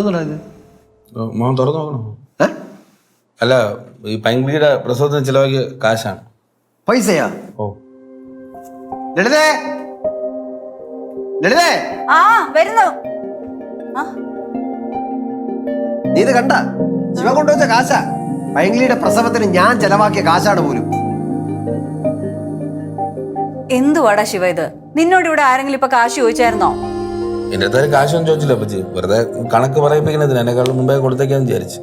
എന്തോന്നടാ ഇത്? മോൻ തുറന്നു നോക്കണം? ഏ? അല്ല ഈ പൈങ്കിളിയുടെ പ്രസവത്തിന് ചിലവാക്കിയ കാശാണ്. പൈസയാ? ഓ. ലളിതേ? ലളിതേ? ആ വരുന്നു. ആ. നീ ഇത് കണ്ട? ശിവ കൊണ്ടുവച്ച കാശാ. പൈങ്കിളിയുടെ പ്രസവത്തിന് ഞാൻ ചെലവാക്കിയ കാശാണ് പോലും. എന്തുവാടാ ശിവ ഇത്? നിന്നോട് ഇവിടെ ആരെങ്കിലും ഇപ്പൊ കാശ് ചോദിച്ചായിരുന്നോ? എന്റെ അടുത്ത് ആരും കാശൊന്നും ചോദിച്ചില്ല അപ്പച്ചി. വെറുതെ കണക്ക് പറയിപ്പിക്കുന്നതിന് എന്നെക്കാളും മുമ്പേ കൊടുത്തേക്കാന്ന് വിചാരിച്ചു.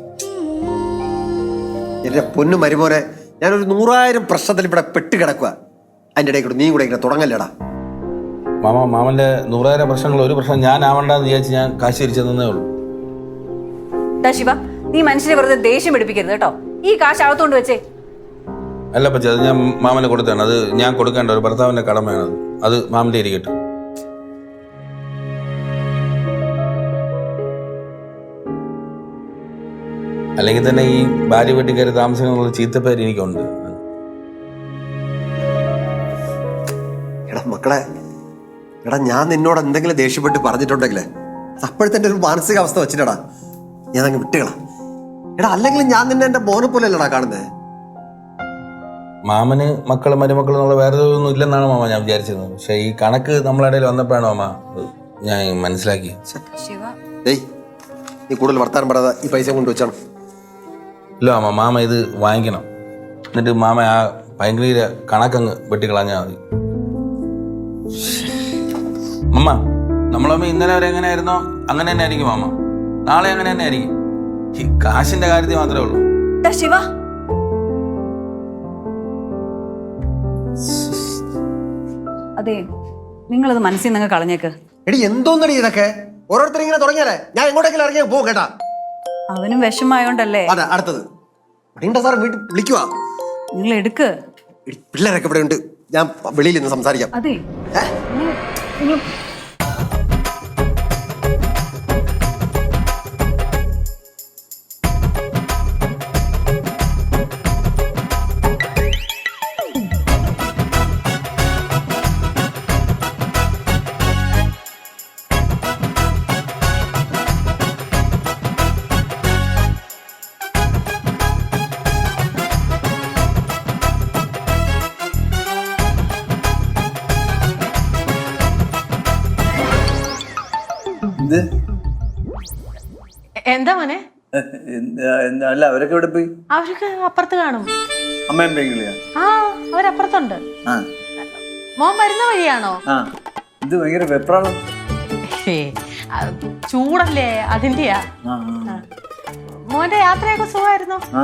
എന്റെ പൊന്നു മരുമോനെ ഞാനൊരു നൂറായിരം പ്രശ്നത്തിൽ ഇവിടെ പെട്ട് കിടക്കുക അതിന്റെ ഇടയിൽ കൂടെ നീ കൂടെ ഇങ്ങനെ തുടങ്ങല്ലേടാ. മാമ മാമന്റെ നൂറായിരം പ്രശ്നങ്ങൾ ഒരു പ്രശ്നം ഞാൻ ആവണ്ടെന്ന് വിചാരിച്ച് ഞാൻ കാശ് തിരിച്ചു തന്നേ ഉള്ളൂ ശിവ നീ മനുഷ്യനെ വെറുതെ ദേഷ്യം പിടിപ്പിക്കരുത് കേട്ടോ. ഈ കാശ് അകത്തോണ്ട് വെച്ചേ. അല്ല പറ്റി അത് ഞാൻ മാമന് കൊടുത്താണ് അത് ഞാൻ കൊടുക്കേണ്ട ഒരു ഭർത്താവിന്റെ കടമയാണ് അത്. അത് മാമന്റെ ഇരിക്കട്ടെ. അല്ലെങ്കിൽ തന്നെ ഈ ഭാര്യ വീട്ടിൽ കയറി താമസിക്കുന്ന ചീത്തപ്പേര് എനിക്കുണ്ട്. എടാ മക്കളെ എടാ ഞാൻ നിന്നോട് എന്തെങ്കിലും ദേഷ്യപ്പെട്ട് പറഞ്ഞിട്ടുണ്ടെങ്കിലേ അപ്പോഴത്തെ എന്റെ ഒരു മാനസികാവസ്ഥ വെച്ചിട്ടടാ. ഞാൻ അങ്ങ് വിട്ടുകളാ. എടാ അല്ലെങ്കിൽ ഞാൻ നിന്നെ എന്റെ മോനെ പോലെ അല്ലടാ കാണുന്നത് മാമന് മക്കളും മരുമക്കളും എന്നുള്ള വേറെ ഒന്നും ഇല്ലെന്നാണ് മാമ ഞാൻ വിചാരിച്ചത് പക്ഷെ ഈ കണക്ക് നമ്മളെ ഇടയിൽ വന്നപ്പോഴാണ് മാമ ഞാൻ മനസ്സിലാക്കി. നീ കൂടുതൽ വർത്താനം പറയാതെ ഈ പൈസ കൊണ്ട് വെച്ചാണ് ഇല്ല മാമ മാമ ഇത് വാങ്ങിക്കണം. എന്നിട്ട് മാമ ആ ഭയങ്കര കണക്കങ്ങ് വെട്ടിക്കളഞ്ഞാൽ മതി. അമ്മ നമ്മളമ്മ ഇന്നലെ വരെ എങ്ങനെയായിരുന്നോ? അങ്ങനെ തന്നെ ആയിരിക്കും മാമ. നാളെ അങ്ങനെ തന്നെ ആയിരിക്കും. ഈ കാശിന്റെ കാര്യത്തിൽ മാത്രമേ ഉള്ളൂ. ശിവ. അതെ നിങ്ങളത് മനസ്സിൽ നിങ്ങൾ കളഞ്ഞേക്ക്. എടി എന്തോന്നടി ഇതൊക്കെ? ഓരോരുത്തർ ഇങ്ങനെ തുടങ്ങിയാലേ? ഞാൻ എങ്ങോട്ടെങ്കിലും ഇറങ്ങിയാ പോ കേട്ടാ. അവനും വിഷമായോണ്ടല്ലേ അതെ അടുത്തത്. ഇവിടെ സാർ വീട്ടിൽ വിളിക്കുവാ. നിങ്ങൾ എടുക്ക്. എടി, പിള്ളേരൊക്കെ ഇവിടെ ഉണ്ട്. ഞാൻ വെളിയിൽ നിന്ന് സംസാരിക്കാം. അതെ? നിങ്ങൾ എന്ത്? എന്താ മോനെ? അല്ല അവരൊക്കെ ഇവിടെ പോയി? അവരൊക്കെ അപ്പുറത്ത് കാണും. അമ്മയും പെങ്കിളിയാ ആ അവരപ്പുറത്തുണ്ട്. മോൻ വരുന്ന വഴിയാണോ? ഇത് ഭയങ്കര വെപ്രാളം. ചൂടല്ലേ അതിന്റെയാ. മോന്റെ യാത്രയൊക്കെ സുഖമായിരുന്നോ? ആ